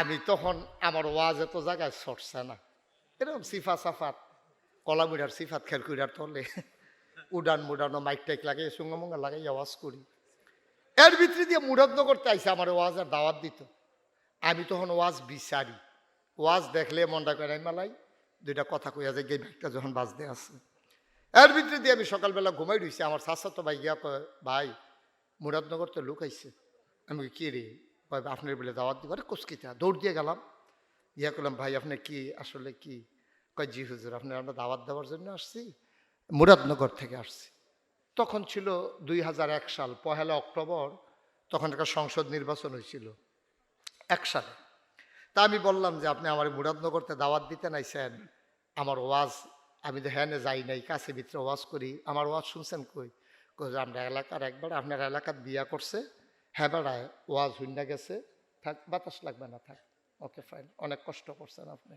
আমি তখন আমার ওয়াজ এত জায়গায় সরছে না। এরকম সিফা সাফাত, কলা মুড়ার সিফাত খের কুড়ার তলে। উডান মুডানো মাইক টাইক লাগাই সুঙ্গমঙ্গা লাগাই আওয়াজ করি। এর ভিতরে দিয়ে মুরাদন করতে আইসে আমার ওয়াজের দাওয়াত দিত। আমি তখন ওয়াজ বিচারি। ওয়াজ দেখলে মনটা করে মেলাই, দুইটা কথা কইয়া যায় গেম একটা যখন বাজতে আছে। এর ভিতরে দিয়ে আমি সকালবেলা ঘুমাই রইছি। আমার শাশুড়ি ভাই গিয়া ভাই মুরাদনগর তো লোক আইছে আমি কি রে? কয় আপনার বলে দাওয়াত দিব আরে দৌড় দিয়ে গেলাম। ইয়া করলাম, ভাই, আপনি কি, আসলে কি? কয়, জি হুজুর আপনার আমরা দাওয়াত দেওয়ার জন্য আসছি, মুরাদনগর থেকে আসছি। তখন ছিল দুই হাজার এক সাল, পহেলা অক্টোবর, তখন একটা সংসদ নির্বাচন হয়েছিল, এক সালে। তা আমি বললাম যে, আপনি আমার মুরাদনগরতে দাওয়াত দিতে নাইছেন, আমার ওয়াজ, আমি তো হ্যাঁ যাই নাই, কাছে ভিতরে ওয়াজ করি। আমার ওয়াজ শুনছেন কই, আমরা এলাকার একবার, আপনার এলাকার বিয়া করছে হ্যাঁ বেড়ায় ওয়াজ হইনা গেছে, থাক, বাতাস লাগবে না, থাক। ওকে ফাইন অনেক কষ্ট করছেন আপনি।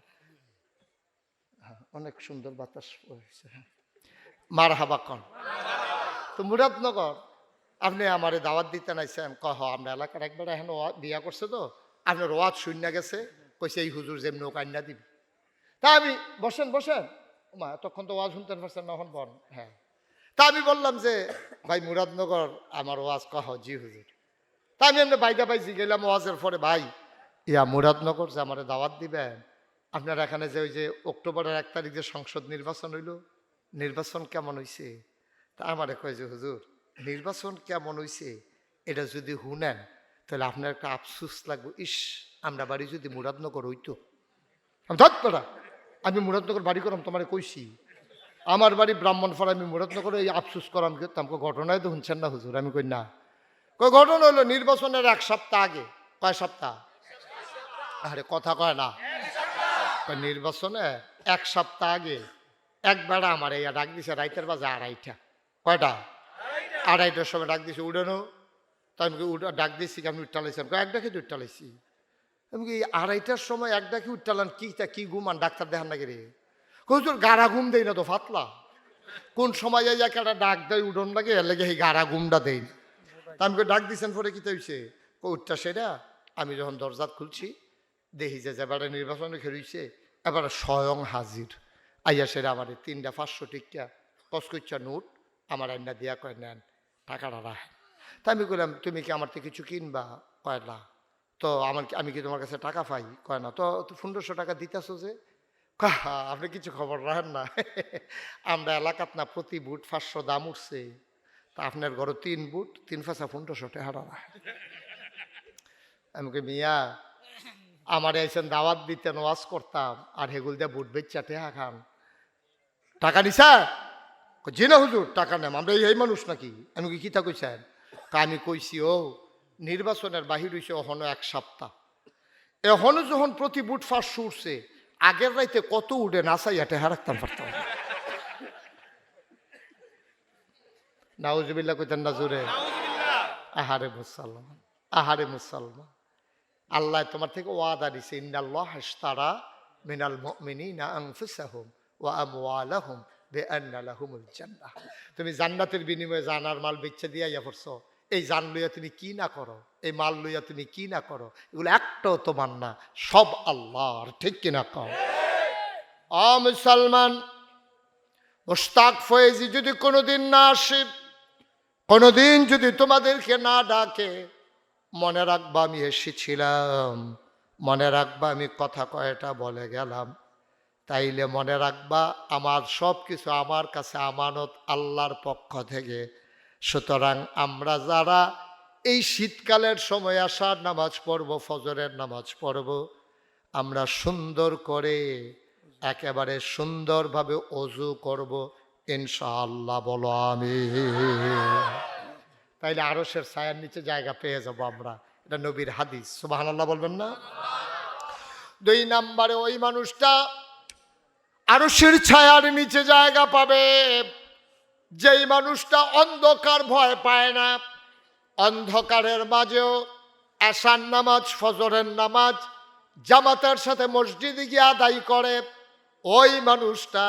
হ্যাঁ অনেক সুন্দর বাতাস হয়েছে। হ্যাঁ মার হাবা কন তো মুরাদনগর, আপনি আমারে দাওয়াত দিতে নাইছেন, কহ আমরা এলাকার একবার এখন বিয়া করছে তো, আপনার ওয়াজ শূন্য গেছে, কইছে এই হুজুর যেমনি ও কান্না দিবি। তা আমি, বসেন বসেন। মা তখন তো ওয়াজ শুনতে পারছেন না, এখন বন হ্যাঁ। তা আমি বললাম যে, ভাই মুরাদনগর, আমার ওয়াজ কহ, জি হুজুর। তা আমি এমনি বাইদা বাইজি গেলাম ওয়াজের পরে, ভাই, ইয়া মুরাদনগর যে আমার দাওয়াত দিবেন আপনার এখানে যে ওই যে অক্টোবরের এক তারিখ যে সংসদ নির্বাচন হইল, নির্বাচন কেমন হইছে? তা আমারে কয় যে, হুজুর, নির্বাচন কেমন হইছে এটা যদি শুনেন, তাহলে আপনার একটা আফসুস লাগবে। ইস, আমরা বাড়ি যদি মুরাদনগর হইতো। আমি ধর আমি মুরাদনগর বাড়ি করাম, তোমারে কইছি। আমার বাড়ি ব্রাহ্মণ ব্রাহ্মণফাড়া আমি মুরাদনগর এই আফসুস করাম করতাম কই ঘটনায় তো শুনছেন না হুজুর, আমি কই না। কই, ঘটনা হলো নির্বাচনের এক সপ্তাহ আগে। কয় সপ্তাহ? আরে, কথা কয় না। কয়, নির্বাচনে এক সপ্তাহ আগে এক বেড়া আমার এই ডাক দিছে, রাইতের বাজে আড়াইটা। কয়টা? আড়াইটার সময় ডাক দিছে উড়ানো তো আমি ডাক দিছি, আমি উঠটালাইছি আমি এক ডাকে উঠটালাইছি আমি কি আড়াইটার সময় এক ডাকে উঠটালান কি তা, কি ঘুমান ডাক্তার দেখান নাকি রে? তোর গাড়া ঘুম দেই না তো, ফাতলা। কোন সময় যাই একটা ডাক দেয়, উঠন লাগে এর লাগে এই গাড়া ঘুমটা দেই না। তা আমি ডাক দিছেন পরে কি হইছে? উঠটা সেটা আমি যখন দরজাত খুলছি দেখি যে এবারে নির্বাচনে খেলছে এবারে স্বয়ং হাজির। আইয়া সেরা আমার তিনটা পাঁচশো টিকা কসকইচ্ছা নোট আমার আইনা দিয়া কয় নেন টাকাটা রাখেন। তা আমি কইলাম তুমি কি আমার থেকে কিছু কিনবা? কয় না। তো আমার আমি কি তোমার কাছে টাকা পাই? কয় না। তো পনেরোশো টাকা দিতেছো যে? কয়, "হা, আপনি কিছু খবর রাখেন না। আমরা এলাকাত না প্রতি বুট পাঁচশো দাম উঠছে। তা আপনার ঘরে তিন বুট তিন ফাঁসা পনেরোশো টাকা রাখেন আমি কই মিয়া আমার এসেন দাওয়াত দিতেন ওয়াজ করতাম আর হেগুল দিয়ে বুট বেচা টেহা খান। টাকা কই, জি না হুজুর টাকা নেম আমরা এই মানুষ নাকি? আমি কি কিতা কইছেন? কা আমি কইছি ও নির্বাচনের বাহির হইছে অহনো এক সপ্তাহ। এখনও যখন প্রতি বুট ফাঁস উঠছে আগের রাইতে কত উঠে নাচাইয়া টেহা রাখতাম পারতাম নাউজবিল্লা কইতেন না জোরে। আহারে মুসলমান আহারে মুসলমান। আল্লাহ তোমার থেকে ওয়াদা দিছে ইন্নাল্লাহ হাসতারা মিনাল মুমিনিনা আনফুসাহুম ওয়া আমওয়ালাহুম বিআন্না লাহুমুল জান্নাহ। তুমি জান্নাতের বিনিময়ে জানার মাল বেচে দিয়া ইয়া পড়ছো। এই জান লইয়া তুমি কি না করো? এই মাল লইয়া তুমি কি না করো? এগুলো একটাও তোমার না সব আল্লাহর ঠিক কিনা কও? আ মুসলমান মুস্তাক ফয়েজি যদি কোনোদিন না আসে কোনোদিন যদি তোমাদেরকে না ডাকে, মনে রাখবা আমি এসেছিলাম। মনে রাখবা আমি কথা কয়টা বলে গেলাম। তাইলে মনে রাখবা আমার সব কিছু আমার কাছে আমানত আল্লাহর পক্ষ থেকে। সুতরাং আমরা যারা এই শীতকালের সময় আসার নামাজ পড়ব, ফজরের নামাজ পড়ব, আমরা সুন্দর করে একেবারে সুন্দরভাবে অজু করব। ইনশাআল্লাহ, বলো আমি তাইলে আরসের ছায়ার নিচে জায়গা পেয়ে যাব আমরা। এটা নবীর হাদিস। সুবাহান বলবেন না? দুই নাম্বারে ওই মানুষটা আরসের ছায়ার নিচে জায়গা পাবে। যেই মানুষটা অন্ধকার ভয় পায় না। অন্ধকারের মাঝেও এশান নামাজ, ফজরের নামাজ, জামাতের সাথে মসজিদে গিয়ে আদায় করে। ওই মানুষটা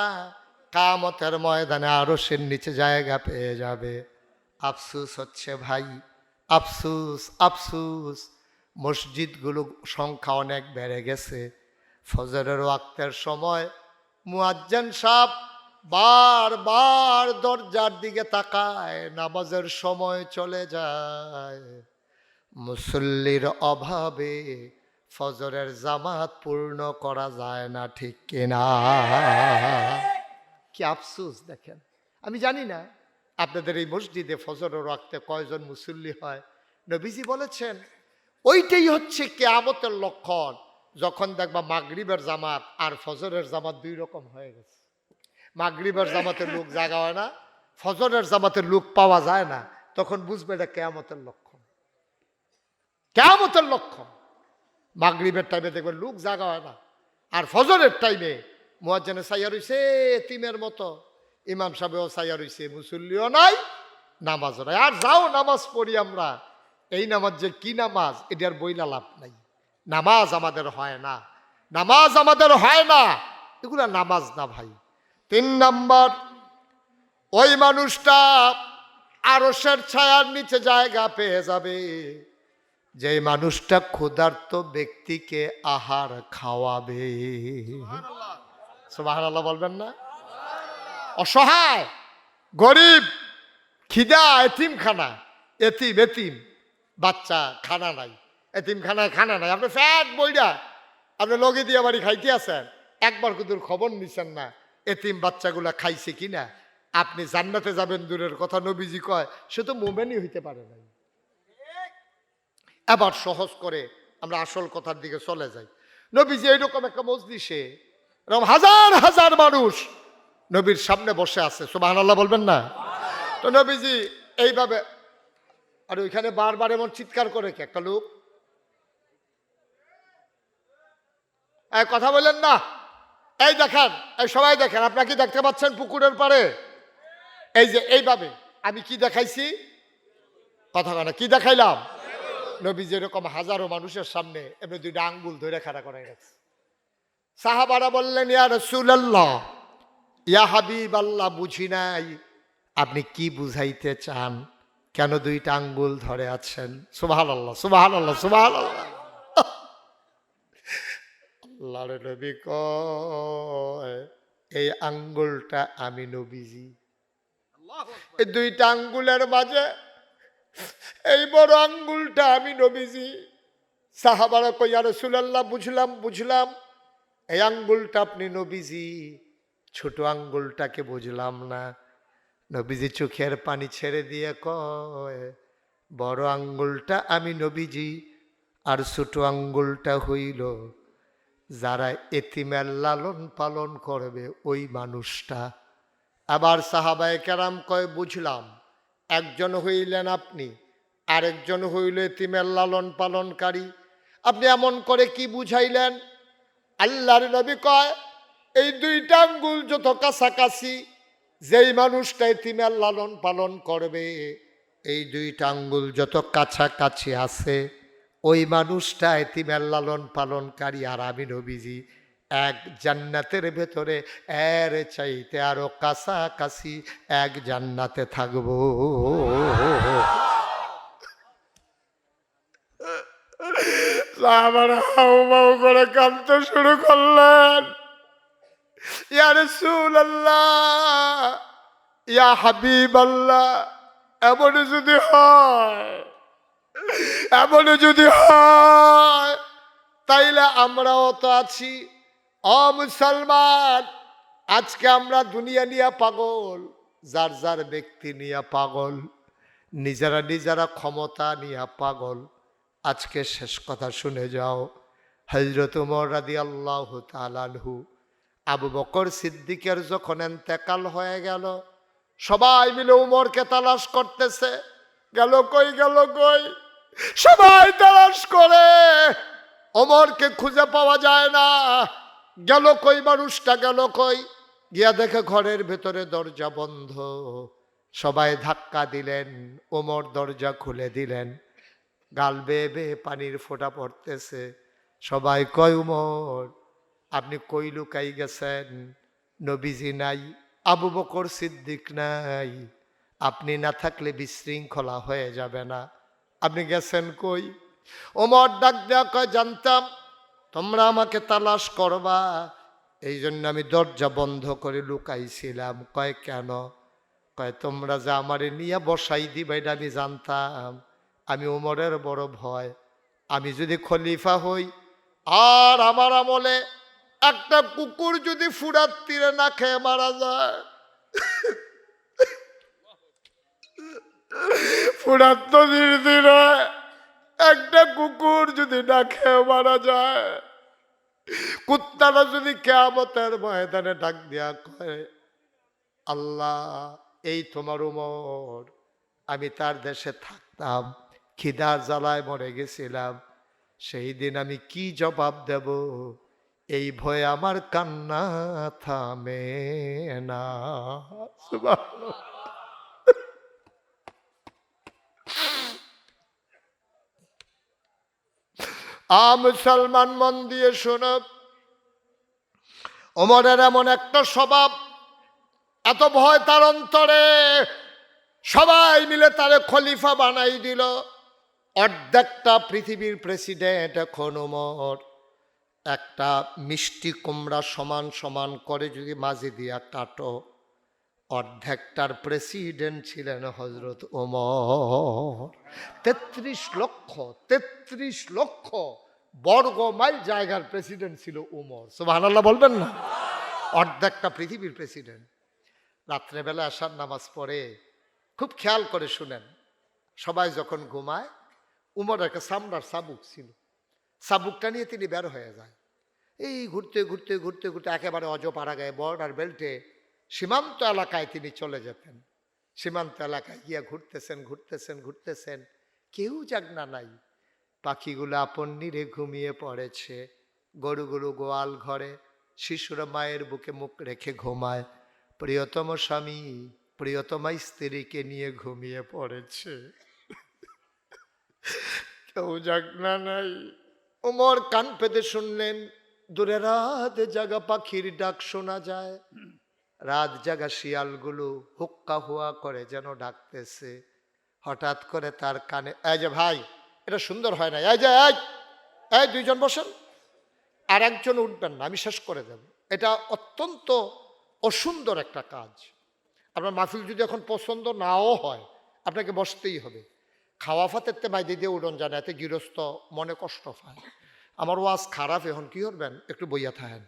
কামতের ময়দানে আরসের নিচে জায়গা পেয়ে যাবে। আফসুস হচ্ছে ভাই, আফসুস আফসুস। মসজিদগুলো সংখ্যা অনেক বেড়ে গেছে। ফজরের ওয়াক্তের সময় মুয়াজ্জান বার বার দরজার দিকে তাকায়, নামাজের সময় চলে যায়। মুসল্লির অভাবে ফজরের জামাত পূর্ণ করা যায় না, ঠিক কিনা? কি আফসুস দেখেন? আমি জানি না আপনাদের এই মসজিদে ফজরের রাখতে কয়জন মুসল্লি হয়। নবীজি বলেছেন, ওইটাই হচ্ছে কেয়ামতের লক্ষণ, যখন দেখবা মাগরিবের জামাত আর ফজরের জামাত দুই রকম হয়ে গেছে। মাগরিবের জামাতের লোক জাগা হয় না, ফজরের জামাতের লোক পাওয়া যায় না, তখন বুঝবে এটা কেয়ামতের লক্ষণ। কেয়ামতের লক্ষণ। মাগরিবের টাইমে দেখবেন লোক জাগা হয় না, আর ফজরের টাইমে মোয়াজ্জানে সাইয়া রইছে এতিমের মতো। ইমাম সাহেবও সাইয়া রইছে, মুসল্লিও নাই নামাজও নাই। আর যাও নামাজ পড়ি আমরা। এই নামাজ যে কি নামাজ, এটার বইলা লাভ নাই। নামাজ আমাদের হয় না। নামাজ আমাদের হয় না। এগুলা নামাজ না ভাই। তিন নাম্বার, ওই মানুষটা আরসের ছায়ার নিচে জায়গা পেয়ে যাবে। যে মানুষটা ক্ষুধার্ত ব্যক্তিকে আহার খাওয়াবে। সুবাহ বলবেন না? অসহায়, গরিব, খিদা, এতিমখানা, এতিম এতিম, বাচ্চা খানা নাই, এতিমখানায় খানা নাই। আপনি ফ্যাট বইটা আপনি লগে দিয়ে বাড়ি খাইতে আছেন, একবার কুদুর খবর নিছেন না, এতিম বাচ্চাগুলা খাইছে কিনা? আপনি জান্নাতে যাবেন দূরের কথা নবীজি কয়, সে তো মোমেনই হইতে পারে নাই। আবার সহজ করে আমরা আসল কথার দিকে চলে যাই। নবীজি এইরকম একটা মজলিসে এরকম হাজার হাজার মানুষ নবীর সামনে বসে আছে সুবাহ আল্লাহ বলবেন না? তো নবীজি এইভাবে, আর ওইখানে বারবার এমন চিৎকার করে কি একটা লোক? কথা বললেন না। এই দেখেন, এই সবাই দেখেন আপনাকে দেখতে পাচ্ছেন পুকুরের পারে এই যে এইভাবে, আমি কি দেখাইছি? কথা কেন কি দেখাইলাম? নবী যেরকম হাজারো মানুষের সামনে এমনি দুইটা আঙ্গুল ধরে খাড়া করে গেছে সাহাবারা বললেন ইয়া রসুল্লাহ ইয়া হাবিব আল্লাহ বুঝি নাই। আপনি কি বুঝাইতে চান? কেন দুইটা আঙ্গুল ধরে আছেন? সুবাহান আল্লাহ সুবাহান আল্লাহ সুবাহান আল্লাহ আল্লাহর নবী এই আঙ্গুলটা আমি নবীজি। এই দুইটা আঙ্গুলের মাঝে এই বড় আঙ্গুলটা আমি নবীজি। সাহাবারা কইয়া রসুলাল্লাহ বুঝলাম বুঝলাম। এই আঙ্গুলটা আপনি নবীজি, ছোট আঙ্গুলটাকে বুঝলাম না। নবীজি চোখের পানি ছেড়ে দিয়ে কয়, বড় আঙ্গুলটা আমি নবীজি, আর ছোট আঙ্গুলটা হইল যারা এতিমের লালন পালন করবে ওই মানুষটা। আবার সাহাবায় কেরাম কয়, বুঝলাম, একজন হইলেন আপনি, আরেকজন হইল এতিমের লালন পালনকারী। আপনি এমন করে কি বুঝাইলেন? আল্লাহর নবী কয়, এই দুইটা আঙ্গুল যত কাছাকাছি, যেই মানুষটা এতিমের লালন পালন করবে, এই দুইটা আঙ্গুল যত কাছাকাছি আছে, ওই মানুষটা এতিমের লালন পালনকারী আর আমি নবীজি। এক জান্নাতের ভেতরে, এর চাইতে আরও কাছাকাছি এক জান্নাতে থাকব। আমার হাউ মাউ করে কাঁদতে শুরু করলেন। ইয়া রসুল আল্লাহ ইয়া হাবিব আল্লাহ যদি হয় যদি হয়, তাইলে আমরাও তো আছি। অ মুসলমান, আজকে আমরা দুনিয়া নিয়ে পাগল, যার যার ব্যক্তি নিয়ে পাগল, নিজেরা নিজেরা ক্ষমতা নিয়ে পাগল। আজকে শেষ কথা শুনে যাও। হজরত উমর রাদি আল্লাহ তালানহু আবু বকর সিদ্দিকের যখন এন্তেকাল হয়ে গেল, সবাই মিলে উমরকে তালাশ করতেছে। গেল কই গেল কই? সবাই তালাশ করে। অমরকে খুঁজে পাওয়া যায় না। গেল কই, মানুষটা গেল কই? গিয়া দেখে ঘরের ভেতরে দরজা বন্ধ। সবাই ধাক্কা দিলেন ওমর দরজা খুলে দিলেন। গাল বেয়ে বেয়ে পানির ফোঁটা পড়তেছে। সবাই কয়, উমর, আপনি কই লুকাই গেছেন? নবীজি নাই, আবু বকর সিদ্দিক নাই। আপনি না থাকলে বিশৃঙ্খলা হয়ে যাবে না। আপনি গেছেন কই? ওমর ডাক দেয়া কয়, জানতাম, তোমরা আমাকে তালাশ করবা। এই জন্য আমি দরজা বন্ধ করে লুকাইছিলাম। কয়, কেন? কয়, তোমরা যে আমারে নিয়ে বসাই দিবে এটা আমি জানতাম। আমি ওমরের বড় ভয়। আমি যদি খলিফা হই, আর আমার আমলে একটা কুকুর যদি ফুরাত তীরে না খেয়ে মারা যায়। ফুরাত নদীর তীরে একটা কুকুর যদি না খেয়ে মারা যায়, কুত্তারা যদি কেয়ামতের ময়দানে ডাক দিয়া কয়, আল্লাহ, এই তোমার উমর, আমি তার দেশে থাকতাম। খিদার জ্বালায় মরে গেছিলাম। সেই দিন আমি কি জবাব দেব? এই ভয়ে আমার কান্না থামে না। আ মুসলমান মন দিয়ে শোনো। ওমরের এমন একটা স্বভাব, এত ভয় তার অন্তরে সবাই মিলে তারে খলিফা বানাই দিল। অর্ধেকটা পৃথিবীর প্রেসিডেন্ট এখন ওমর একটা মিষ্টি কুমড়া সমান সমান করে যদি মাঝে দিয়া কাটো, অর্ধেকটার প্রেসিডেন্ট ছিলেন হজরত ওমর। তেত্রিশ লক্ষ তেত্রিশ লক্ষ বর্গ মাইল জায়গার প্রেসিডেন্ট ছিল উমর সুবহানাল্লাহ বলবেন না? অর্ধেকটা পৃথিবীর প্রেসিডেন্ট রাত্রেবেলা আসার নামাজ পড়ে খুব খেয়াল করে শুনেন, সবাই যখন ঘুমায় উমর একটা সামরার সাবুক ছিল। সাবুকটা নিয়ে তিনি বের হয়ে যায়। এই ঘুরতে ঘুরতে ঘুরতে ঘুরতে একেবারে অজপাড়া গায়ে বর্ডার বেল্টে সীমান্ত এলাকায় তিনি চলে যেতেন। সীমান্ত এলাকায় গিয়া ঘুরতেছেন ঘুরতেছেন ঘুরতেছেন। কেউ জাগনা নাই। পাখিগুলো আপন নিরে ঘুমিয়ে পড়েছে। গরুগুলো গোয়াল ঘরে, শিশুরা মায়ের বুকে মুখ রেখে ঘুমায়। প্রিয়তম স্বামী, প্রিয়তমা স্ত্রীকে নিয়ে ঘুমিয়ে পড়েছে। কেউ জাগনা নাই। ওমর কান পেতে শুনলেন, দূরে রাত জাগা পাখির ডাক শোনা যায়। রাত জাগা শিয়ালগুলো হুক্কা হুয়া করে যেন ডাকতেছে। হঠাৎ করে তার কানে, এই যে ভাই, এটা সুন্দর হয় না। এই যে, এই এই দুইজন বসেন। আর একজন উঠবেন না, আমি শেষ করে দেব। এটা অত্যন্ত অসুন্দর একটা কাজ। আপনার মাহফিল যদি এখন পছন্দ নাও হয়, আপনাকে বসতেই হবে। খাওয়া ফাতেরতে বাইদে দিয়ে উড়ন জানে এতে গৃহস্থ মনে কষ্ট পায়। আমার ওয়াজ খারাপ, এখন কি করবেন? একটু বইয়া থাকেন।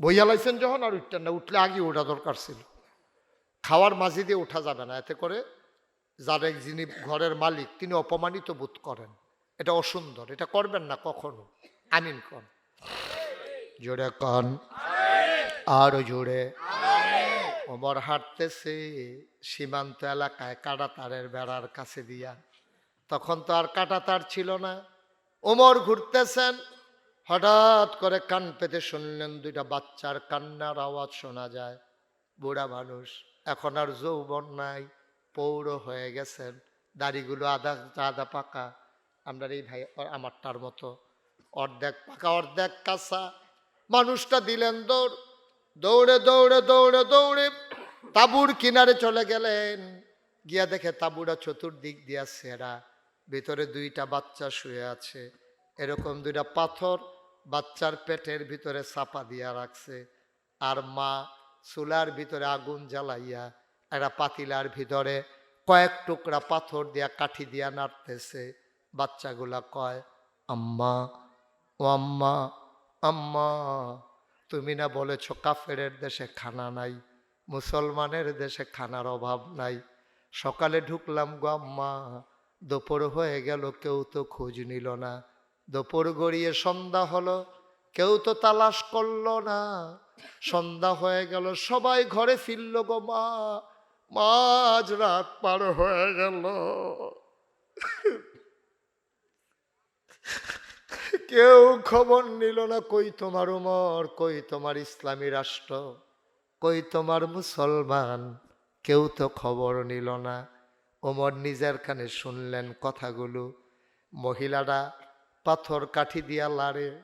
বইয়া লাইছেন যখন আর উঠতেন না, উঠলে আগে ওঠা দরকার ছিল। খাওয়ার মাঝে দিয়ে ওঠা যাবে না, এতে করে যার যিনি ঘরের মালিক, তিনি অপমানিত বোধ করেন। এটা অসুন্দর, এটা করবেন না কখনো। আমিন কন। জোরে কন। আরও জোরে। ওমর হাঁটতেছে সীমান্ত এলাকায় কাটাতারের বেড়ার কাছে দিয়া। তখন তো আর কাটাতার ছিল না। ওমর ঘুরতেছেন, হঠাৎ করে কান পেতে শুনলেন দুইটা বাচ্চার কান্নার আওয়াজ শোনা যায়। বুড়া মানুষ, এখন আর যৌবন নাই, পৌর হয়ে গেছেন। দাড়িগুলো আধা আধা পাকা। আমরা এই ভাই, আমারটার মতো। অর্ধেক পাকা, অর্ধেক কাঁচা। মানুষটা দিলেন দৌড়। দৌড়ে দৌড়ে দৌড়ে দৌড়ে তাবুর কিনারে চলে গেলেন। গিয়া দেখে তাবুরা চতুর্দিক দিয়া সেরা। ভিতরে দুইটা বাচ্চা শুয়ে আছে। এরকম দুইটা পাথর বাচ্চার পেটের ভিতরে চাপা দিয়া রাখছে। আর মা চুলার ভিতরে আগুন জ্বালাইয়া একটা পাতিলার ভিতরে কয়েক টুকরা পাথর দিয়া কাঠি দিয়া নাড়তেছে। বাচ্চাগুলা কয়, আম্মা, ও আম্মা আম্মা। তুমি না বলেছ কাফেরের দেশে খানা নাই, মুসলমানের দেশে খানার অভাব নাই। সকালে ঢুকলাম, গো আম্মা, দুপুর হয়ে গেল, কেউ তো খোঁজ নিল না। দুপুর গড়িয়ে সন্ধ্যা হলো, কেউ তো তালাশ করল না। সন্ধ্যা হয়ে গেল, সবাই ঘরে ফিরল, গো মা মাঝ রাত পার হয়ে গেল। কেউ খবর নিল না, কই তোমার উমর, কই তোমার ইসলামী রাষ্ট্র, কই তোমার মুসলমান? কেউ তো খবর নিল না। ওমর নিজের কানে শুনলেন কথাগুলো। মহিলারা পাথর কাঠি দিয়া লাড়ে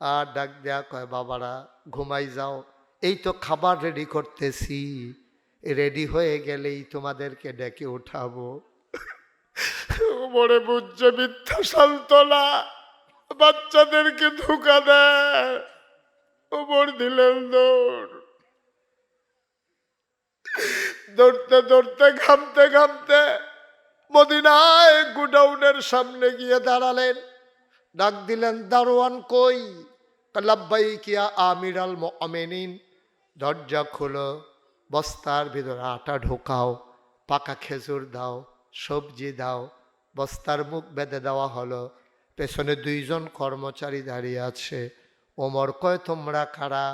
আর ডাক দেয়া কয়, বাবারা, ঘুমাই যাও। এই তো খাবার রেডি করতেছি। রেডি হয়ে গেলেই তোমাদেরকে ডেকে উঠাবো। ওমরে বুঝছে মিথ্যা সান্ত্বনা। বাচ্চাদেরকে ধোকা দেয়। দিলেন দৌড়। দৌড়তে দৌড়তে, ঘামতে ঘামতে মদিনায় গুডাউনের সামনে গিয়ে দাঁড়ালেন। ডাক দিলেন, দারোয়ান কই? লাব্বাই কিয়া আমির আল দরজা খোলো, বস্তার ভিতরে আটা ঢোকাও, পাকা খেজুর দাও, সবজি দাও, বস্তার মুখ বেঁধে দেওয়া হলো। পেছনে দুইজন কর্মচারী দাঁড়িয়ে আছে। ওমর কয়, তোমরা কারা?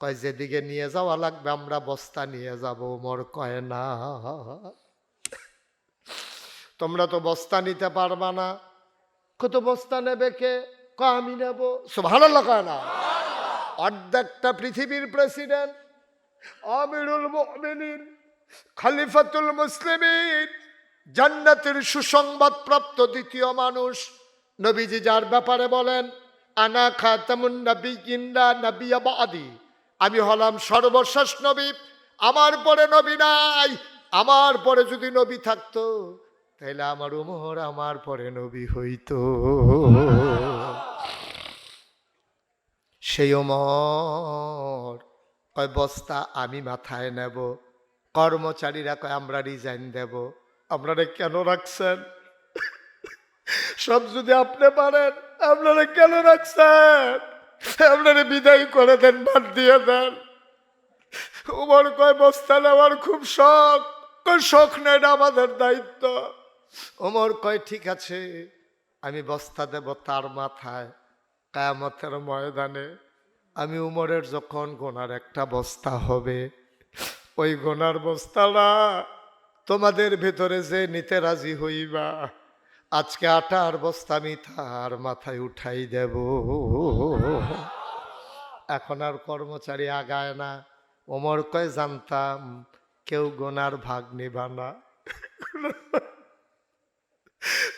কয়, যেদিকে নিয়ে যাওয়া লাগবে, আমরা বস্তা নিয়ে যাব। ওমর কয়, না। তোমরা তো বস্তা নিতে পারবা না। কত বস্তা নেবে কে? ক, আমি নেব। ভালো কয় না। অর্ধেকটা পৃথিবীর প্রেসিডেন্ট, আমিরুল খলিফাতুল মুসলিমিন, জান্নাতের সুসংবাদ প্রাপ্ত দ্বিতীয় মানুষ নবীজি যার ব্যাপারে বলেন, আনা খাতামুন নবী কিন্দা নবী আবাদি আমি হলাম সর্বশেষ নবী, আমার পরে নবী নাই, আমার পরে যদি নবী থাকতো তাহলে আমার উমর আমার পরে নবী হইতো। সেই ওমর কয়, বস্তা আমি মাথায় নেব, কর্মচারীরা কয়, আমরা রিজাইন দেব। আপনারা কেন রাখছেন? সব যদি আপনি পারেন, আপনারা কেন রাখছেন? আপনারা বিদায় করে দেন, বাদ দিয়ে দেন। উমর কয়, বস্তা নেওয়ার খুব শখ। শখ নেই আমাদের দায়িত্ব। ওমর কয়, ঠিক আছে, আমি বস্তা দেব তার মাথায় কায়ামতের ময়দানে। আমি উমরের যখন গোনার একটা বস্তা হবে, ওই গোনার বস্তাটা তোমাদের ভেতরে যে নিতে রাজি হইবা আজকে আটার বস্তা আমি তার মাথায় উঠাই দেব। এখন আর কর্মচারী আগায় না। ওমর কয়, জানতাম কেউ গোনার ভাগ নিবা না।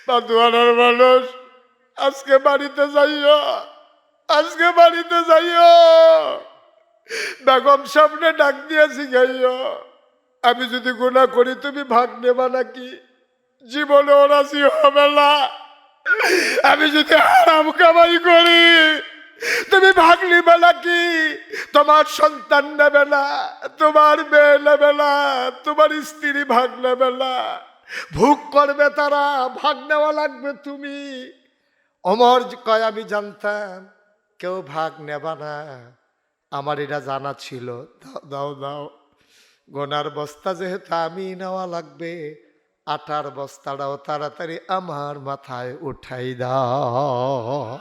পাতুয়ানার মানুষ, আজকে বাড়িতে যাইও, আজকে বাড়িতে যাইও। বেগম সামনে ডাক দিয়ে শিখাইও আমি যদি গুণা করি, তুমি ভাগ নেবা নাকি? জীবনে রাজি হবে না। আমি যদি আরাম কামাই করি, তুমি ভাগ নিবে কি? তোমার সন্তান নেবে না, তোমার মেয়ে নেবে না, তোমার স্ত্রী ভাগ নেবে না। ভোগ করবে তারা, ভাগ নেওয়া লাগবে তুমি। অমর কয়, আমি জানতাম কেউ ভাগ নেবা না। আমার এটা জানা ছিল। দাও দাও দাও। গোনার বস্তা যেহেতু আমি নেওয়া লাগবে আটার বস্তাটাও তাড়াতাড়ি আমার মাথায় উঠাই দাও।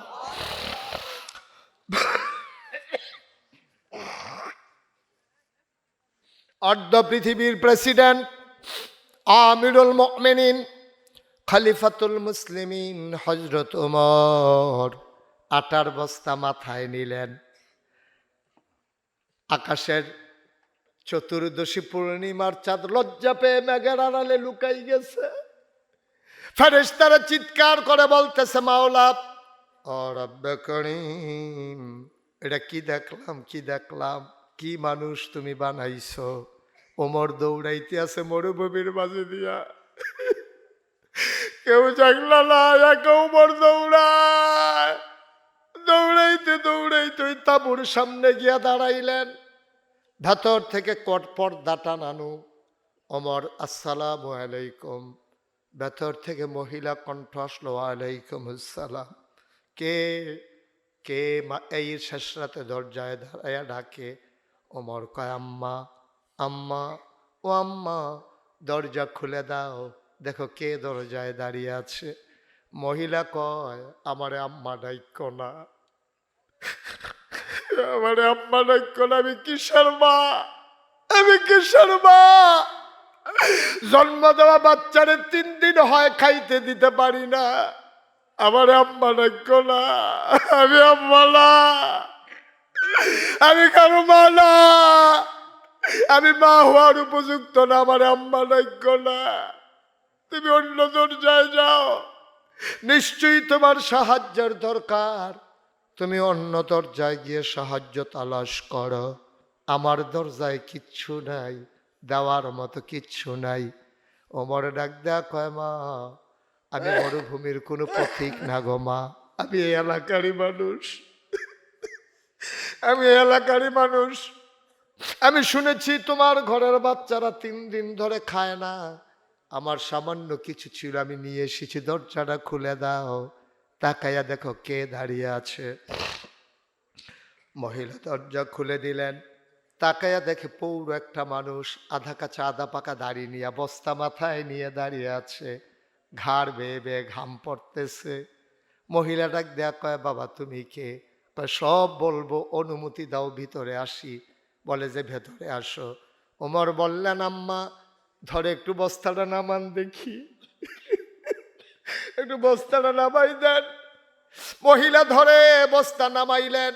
অর্ধ পৃথিবীর প্রেসিডেন্ট আমিরুল মমিনিন, খালিফাতুল মুসলিমিন হজরত উমর আটার বস্তা মাথায় নিলেন। আকাশের চতুর্দশী পূর্ণিমার চাঁদ লজ্জা পেয়ে মেঘের আড়ালে লুকাই গেছে। ফেরেশতারা চিৎকার করে বলতেছে মাওলাপ এটা কি দেখলাম কি দেখলাম? কি মানুষ তুমি বানাইছো? ওমর দৌড়াইতে আছে মরুভূমির মাঝে দিয়া। কেউ জানলা না, একা ওমর দৌড়ায়। দৌড়াইতে দৌড়াইতে তাবুর সামনে গিয়া দাঁড়াইলেন। ভেতর থেকে কট পর্দাটা নানু অমর, আসসালামু আলাইকুম। ভেতর থেকে মহিলা কণ্ঠ আসলো আলাইকুম আসসালাম। কে কে মা- এই শেষ রাতে দরজায় দাঁড়াইয়া ডাকে। অমর কয়, আম্মা আম্মা, ও আম্মা, দরজা খুলে দাও। দেখো কে দরজায় দাঁড়িয়ে আছে। মহিলা কয়, আমারে আম্মা ডাইক না। আমারে আম্মা না আমি কিসের মা? আমি কিসের মা? জন্ম দেওয়া বাচ্চারে তিন দিন হয় খাইতে দিতে পারি না। আমার আম্মা ডাইক না, আমি আম্মা না। আমি কারও মা না। আমি মা হওয়ার উপযুক্ত না, আমার আম্মা ডাইক না। তুমি অন্য দরজায় যাও। নিশ্চয়ই তোমার সাহায্যের দরকার। তুমি অন্য দরজায় গিয়ে সাহায্য তালাশ করো। আমার দরজায় কিচ্ছু নাই, দেওয়ার মতো কিচ্ছু নাই। ওমর ডাক কয় মা, আমি মরুভূমির কোনো পথিক না গো মা। আমি এই এলাকারই মানুষ। আমি এই এলাকারই মানুষ। আমি শুনেছি তোমার ঘরের বাচ্চারা তিন দিন ধরে খায় না। আমার সামান্য কিছু ছিল, আমি নিয়ে এসেছি, দরজাটা খুলে দাও। তাকাইয়া দেখো কে দাঁড়িয়ে আছে। মহিলা দরজা খুলে দিলেন। তাকাইয়া দেখে পৌর একটা মানুষ আধা কাঁচা, আধা পাকা দাঁড়িয়ে নিয়ে বস্তা মাথায় নিয়ে দাঁড়িয়ে আছে। ঘাড় বেয়ে বেয়ে ঘাম পড়তেছে। মহিলা ডাক দেয়া কয়, বাবা, তুমি কে? সব বলব, অনুমতি দাও, ভিতরে আসি। বলে যে, ভেতরে আসো। ওমর বললেন, আম্মা, ধরে একটু বস্তাটা নামান দেখি। একটু বস্তাটা নামাই দেন। মহিলা ধরে বস্তা নামাইলেন।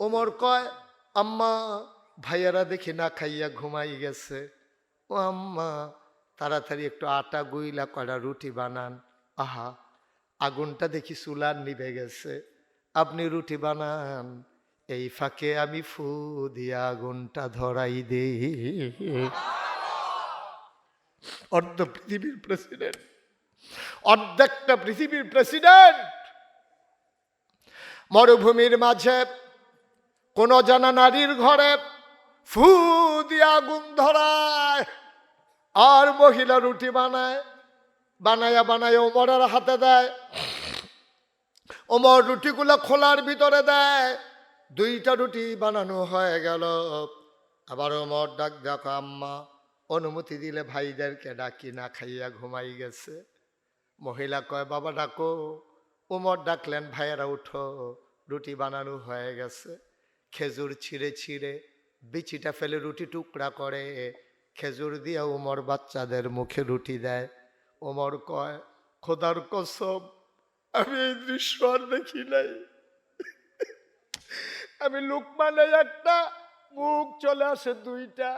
ওমর কয়, আম্মা, ভাইয়ারা দেখি না খাইয়া ঘুমাই গেছে। ও আম্মা, তাড়াতাড়ি একটু আটা গুইলা কয়টা রুটি বানান। আহা, আগুনটা দেখি চুলার নিভে গেছে। আপনি রুটি বানান, এই ফাঁকে আমি ফু দিয়া আগুনটা ধরাই দিই। অর্ধ পৃথিবীর প্রেসিডেন্ট। অর্ধেকটা পৃথিবীর প্রেসিডেন্ট মরুভূমির মাঝে কোন জানা নারীর ঘরে ফু দিয়ে আগুন ধরায়, আর মহিলা রুটি বানায়, বানায়া বানায় ওমরের হাতে দেয়। ওমর রুটিগুলো খোলার ভিতরে দেয়। দুইটা রুটি বানানো হয়ে গেল। আবার ওমর ডাক, দেখো আম্মা, অনুমতি দিলে ভাইদেরকে ডাকি, না খাইয়া ঘুমাই গেছে। মহিলা কয়, বাবা, ডাকো। উমর ডাকলেন, ভাইয়েরা, উঠো, রুটি বানানো হয়ে গেছে। খেজুর ছিঁড়ে ছিঁড়ে বিচিটা ফেলে রুটি টুকরা করে। খেজুর দিয়ে উমর বাচ্চাদের মুখে রুটি দেয়। ওমর কয়, খোদার কসম, আমি এই দৃশ্য আর দেখি নাই। আমি লুকমানে একটা, মুখ চলে আসে দুইটা।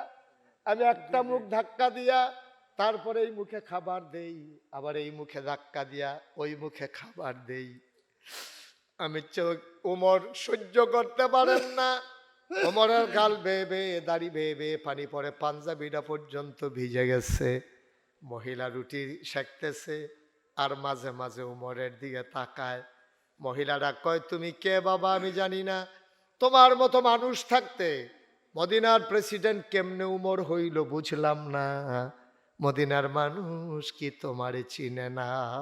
আমি একটা মুখ ধাক্কা দিয়া তারপরে এই মুখে খাবার দেই, আবার এই মুখে ধাক্কা দিয়া ওই মুখে খাবার দেই। আমি চোখ, উমর সহ্য করতে পারেন না। উমরের গাল বেয়ে বেয়ে, দাড়ি বেয়ে বেয়ে পানি পড়ে পাঞ্জাবিটা পর্যন্ত ভিজে গেছে। মহিলা রুটি সেঁকতেছে আর মাঝে মাঝে উমরের দিকে তাকায়। মহিলারা কয়, তুমি কে বাবা, আমি জানি না। তোমার মতো মানুষ থাকতে মদিনার প্রেসিডেন্ট কেমনে উমর হইল বুঝলাম না। মদিনার মানুষ কি তোমারে চিনে না?